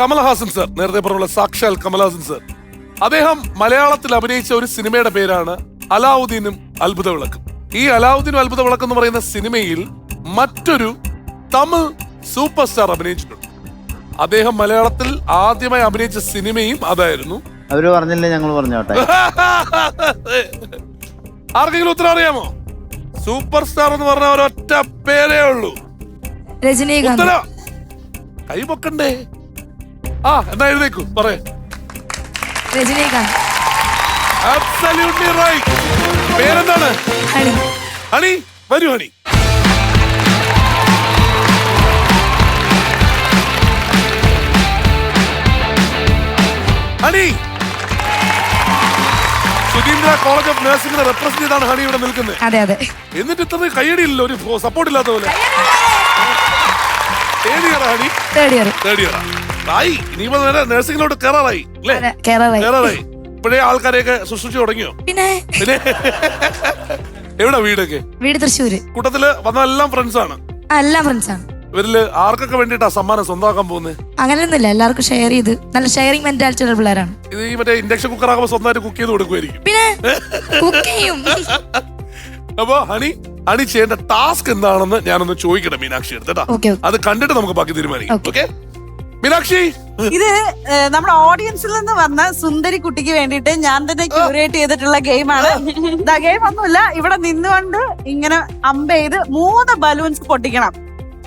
Kamal Haasan sir നേരത്തെ പറഞ്ഞ സാക്ഷാൽ കമൽഹാസൻ സർ. അദ്ദേഹം മലയാളത്തിൽ അഭിനയിച്ച ഒരു സിനിമയുടെ പേരാണ് അലാവുദ്ദീനും അത്ഭുത വിളക്കും. ഈ അലാവുദ്ദീനും അത്ഭുത വിളക്ക് എന്ന് പറയുന്ന സിനിമയിൽ മറ്റൊരു തമിഴ് സൂപ്പർ സ്റ്റാർ അഭിനയിച്ചിട്ടുണ്ട്. അദ്ദേഹം മലയാളത്തിൽ ആദ്യമായി അഭിനയിച്ച സിനിമയും അതായിരുന്നു. അവർ പറഞ്ഞില്ലേ ഞങ്ങൾ പറഞ്ഞോട്ടെ? ആർക്കെങ്കിലും ഉത്തരം അറിയാമോ? സൂപ്പർ സ്റ്റാർ എന്ന് പറഞ്ഞ ഒരൊറ്റ പേരേ ഉള്ളൂ. രജനീകാന്ത്. ഉത്തരം. കൈ പൊക്കണ്ടേ? ആ എന്നാ എഴുതേക്കൂ പറയേ. രജനീകാന്ത്. Absolutely right. പേരെന്താണ്? ഹണി. ഹണി വരൂ honey. Honey. Sudheendra college of നഴ്സിംഗിനെ represent ചെയ്താണ് ഹണി ഇവിടെ നിൽക്കുന്നത്. അതെ അതെ. എന്നിട്ട് ഇത്ര കയ്യടിയില്ല ഒരു സപ്പോർട്ട് ഇല്ലാത്ത പോലെ. ഏത് ഇയറാ ഹണി? തേർഡ് ഇയർ തേർഡ് ഇയറാ ആയി. ഇനിയിപ്പോ നേരെ നഴ്സിംഗിലോട്ട് കയറാറായി അല്ലേ? കേരളായി കയറാറായി ഇപ്പോഴേ ആൾക്കാരെയൊക്കെ ശുശ്രൂഷ തുടങ്ങിയോ? പിന്നെ? പിന്നെ? എവിടെ വീടൊക്കെ? വീട് തൃശ്ശൂര്. കൂട്ടത്തിൽ വന്നതെല്ലാം ഫ്രണ്ട്സ് ആണ്. ആ എല്ലാം ഫ്രണ്ട്സ് ആണ്. ഇവരിൽ ആർക്കൊക്കെ വേണ്ടിട്ടാ സമ്മാനം സ്വന്തമാക്കാൻ പോകുന്നത് അങ്ങനെയൊന്നുമില്ല എല്ലാവർക്കും ഷെയർ ചെയ്ത്. നല്ല ഷെയറിംഗ് മെന്റാലിറ്റി ഉള്ള പിള്ളേരാണ്. ഇത് ഈ മറ്റേ ഇൻഡക്ഷൻ കുക്കർ ആകുമ്പോ സ്വന്തമായിട്ട് കുക്ക് ചെയ്ത് കൊടുക്കുമായിരിക്കും പിന്നെ? കുക്ക് ചെയ്യും. അപ്പൊ ഹണി ഹണി ചെയ്യേണ്ട ടാസ്ക് എന്താണെന്ന് ഞാനൊന്ന് ചോദിക്കട്ടെ മീനാക്ഷി എടുത്തേട്ടാ ഓക്കെ ഓക്കെ അത് കണ്ടിട്ട് നമുക്ക് ബാക്കി തീരുമാനിക്കാം. ഓക്കെ മീനാക്ഷി? ഇത് നമ്മുടെ ഓഡിയൻസിൽ നിന്ന് വന്ന സുന്ദരി കുട്ടിക്ക് വേണ്ടിയിട്ട് ഞാൻ തന്നെ ക്യൂറേറ്റ് ചെയ്തിട്ടുള്ള ഗെയിമാണ് ഗെയിം ഒന്നുമില്ല. ഇവിടെ നിന്നുകൊണ്ട് ഇങ്ങനെ അമ്പ ചെയ്ത് മൂന്ന് ബലൂൺസ് പൊട്ടിക്കണം.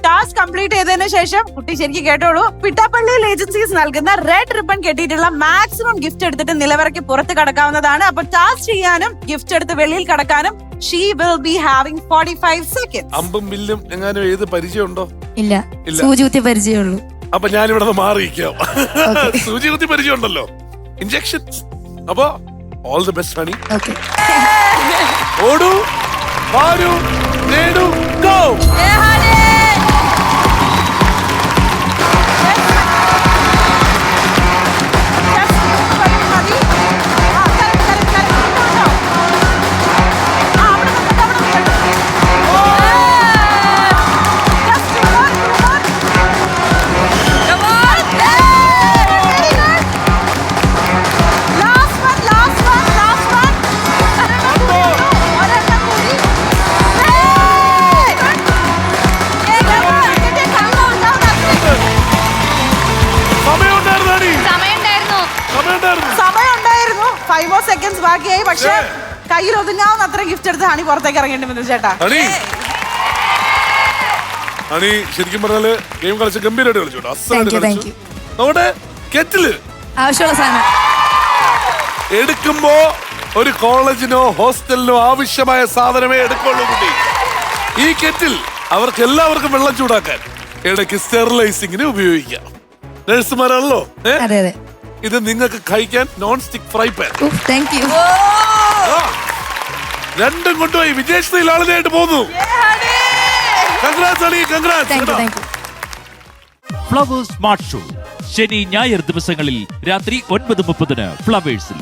ടാസ്ക് കംപ്ലീറ്റ് ചെയ്തതിനു ശേഷം കുട്ടി ശരിക്കും കേട്ടോളൂ. പിട്ടാപ്പള്ളിയിൽ ഏജൻസീസ് നൽകുന്ന റെഡ് റിബൺ കെട്ടിയിട്ടുള്ള മാക്സിമം ഗിഫ്റ്റ് എടുത്തിട്ട് നിലവറയ്ക്ക് പുറത്ത് കടക്കാവുന്നതാണ്. അപ്പൊ ടാസ്ക് ചെയ്യാനും ഗിഫ്റ്റ് എടുത്ത് വെളിയിൽ കടക്കാനും she will be having forty five second അമ്പും ബില്ലും എങ്ങാനും ഏത് പരിചയമുണ്ടോ? ഇല്ല. സൂചി കുത്തിയ പരിചയമുള്ളൂ. അപ്പൊ ഞാൻ ഇവിടെ നിന്ന് മാറിയിരിക്കാം സൂചി കുത്തി പരിചയമുണ്ടല്ലോ. ഇഞ്ചക്ഷൻ അപ്പൊ all the best honey okay ഓടൂ വാരൂ നേടൂ ഗോ. ഫൈവ് ഓർ സെക്കൻഡ്സ് ബാക്കിയായി. പക്ഷെ. കയ്യിൽ ഒതുങ്ങാവുന്ന അത്ര ഗിഫ്റ്റ് എടുത്ത് ഹണി പുറത്തേക്ക് ഇറങ്ങേണ്ടി വന്നു ചേട്ടാ. ഹണി. ഹണി ശരിക്കും പറഞ്ഞാൽ ഗെയിം കളിച്ച് ഗംഭീരമായിട്ട് കളിച്ചു കേട്ടോ. അസലായിട്ട് Thank you, കളിച്ചു നമ്മുടെ കെറ്റിൽ. ആവശ്യമുള്ള സാധനം. എടുക്കുമ്പോ ഒരു കോളേജിനോ ഹോസ്റ്റലിനോ ആവശ്യമായ സാധനമേ എടുക്കുള്ളൂ കുട്ടി. ഈ കെറ്റിൽ അവർക്ക് എല്ലാവർക്കും വെള്ളം ചൂടാക്കാൻ ഇടയ്ക്ക് സ്റ്റെറിലൈസിങ്ങിന് ഉപയോഗിക്കാം. നഴ്സുമാരാണല്ലോ ഏ? അതെ അതെ. ഇത് നിങ്ങൾക്ക് കഴിക്കാൻ non stick fry pan thank you രണ്ടും കൊണ്ടുപോയി വിജയശ്രീ ആളുകളായിട്ട് congrats congrats thank Flowers smart show ശനി ഞായർ ദിവസങ്ങളിൽ രാത്രി ഒൻപത് മുപ്പതിന് ഫ്ലവേഴ്സിൽ